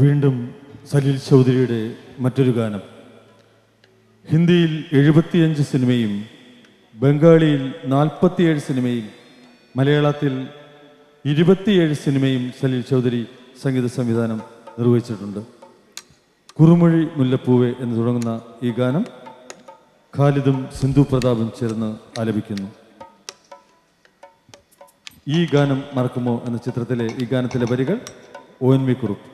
വീണ്ടും സലീൽ ചൗധരിയുടെ മറ്റൊരു ഗാനം. ഹിന്ദിയിൽ എഴുപത്തിയഞ്ച് സിനിമയും ബംഗാളിയിൽ നാൽപ്പത്തിയേഴ് സിനിമയും മലയാളത്തിൽ ഇരുപത്തിയേഴ് സിനിമയും സലീൽ ചൗധരി സംഗീത സംവിധാനം നിർവഹിച്ചിട്ടുണ്ട്. കുറുമൊഴി മുല്ലപ്പൂവെ എന്ന് തുടങ്ങുന്ന ഈ ഗാനം ഖാലിദും സിന്ധു പ്രതാപും ചേർന്ന് ആലപിക്കുന്നു. ഈ ഗാനം മറക്കുമോ എന്ന ചിത്രത്തിലെ ഈ ഗാനത്തിലെ വരികൾ ഒ എൻ വി കുറുപ്പ്.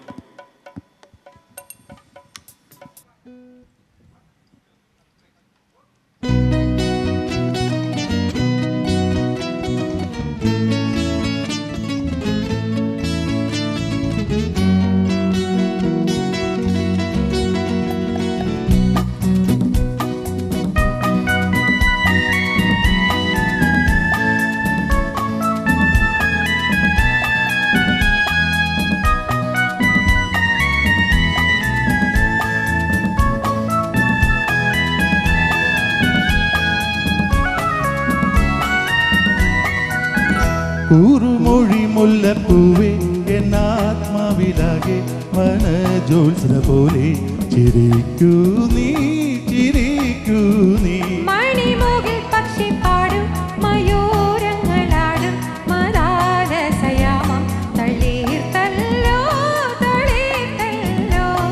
കൂറുമൊഴി മുല്ലപ്പൂവേ എന്നാത്മാവിലാകെ വനജോത്സന പോലെ ചിരിക്കൂ നീ ചിരിക്കൂ നീ. മണിമുകിൽ പക്ഷി പാടും മയൂരങ്ങളാടും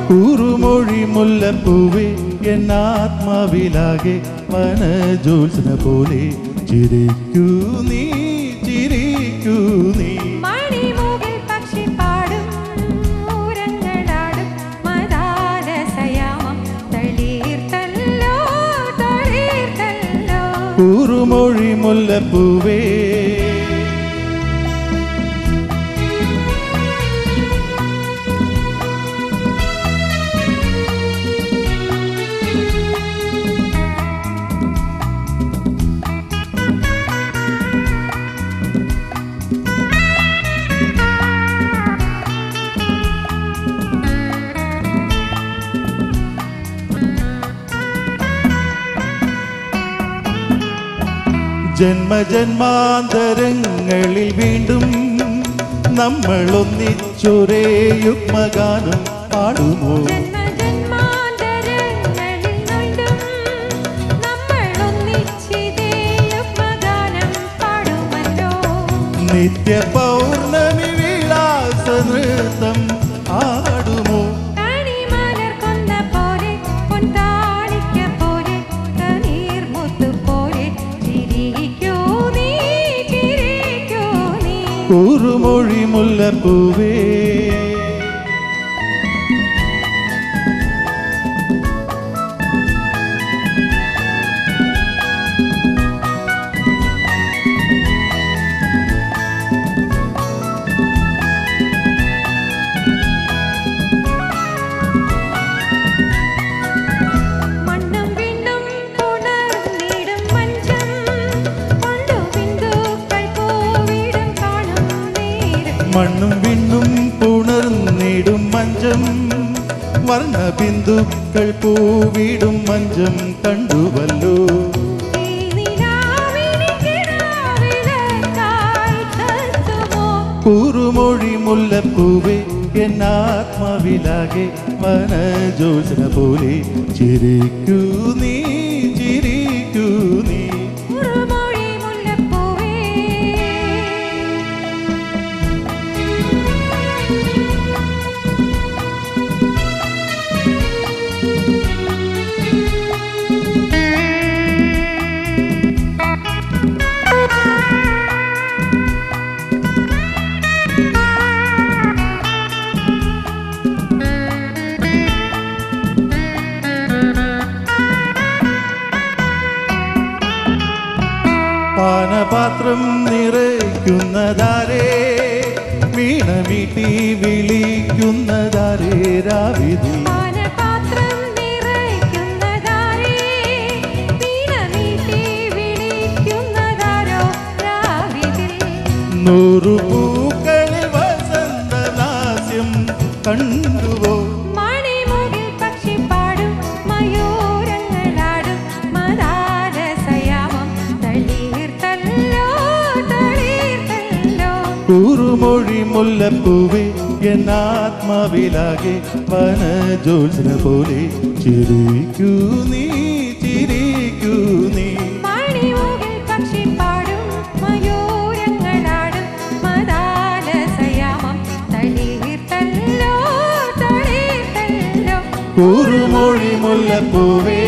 കൂറുമൊഴി മുല്ലപ്പൂവേ എന്നാത്മാവിലാകെ വനജോത്സന പോലെ ചിരിക്കൂ നീ. തളീർത്തല്ലോ കൂറുമൊഴി മുല്ലപ്പൂവേ ജന്മജന്മാന്തരങ്ങളിൽ വീണ്ടും നമ്മൾ ഒന്നിച്ചൊരേ യുഗ്മഗാനം പാടുമോ നിത്യ പൗർണമി വിലാസ നൃത്തം നീ കുറുമൊഴി മുല്ലപ്പൂവേ മണ്ണും വിണ്ണും പുണർന്നിടും മഞ്ചം. വർണ ബിന്ദുക്കൾ പൂവിടും മഞ്ചം കണ്ടുവല്ലോ. കുറുമൊഴി മുല്ലപ്പൂവേ എന്നാത്മാവിലാകെ മനജോജന പോലെ ചിരിക്കൂ നീ. പാനപാത്രം നിറയ്ക്കുന്നതാരേ? വീണമീട്ടി വിളിക്കുന്നതാരേ? രാവിധി നൂറു പൂക്കളിൽ വസന്തലാസ്യം കണ്ടുവോ? കുറുമൊഴി മുല്ലപ്പൂവേ എൻ ആത്മാവിലാകെ വനജോത്സന പോലെ ചിരിക്കൂ നീ ചിരിക്കൂ നീ. കുറുമൊഴി മുല്ലപ്പൂവേ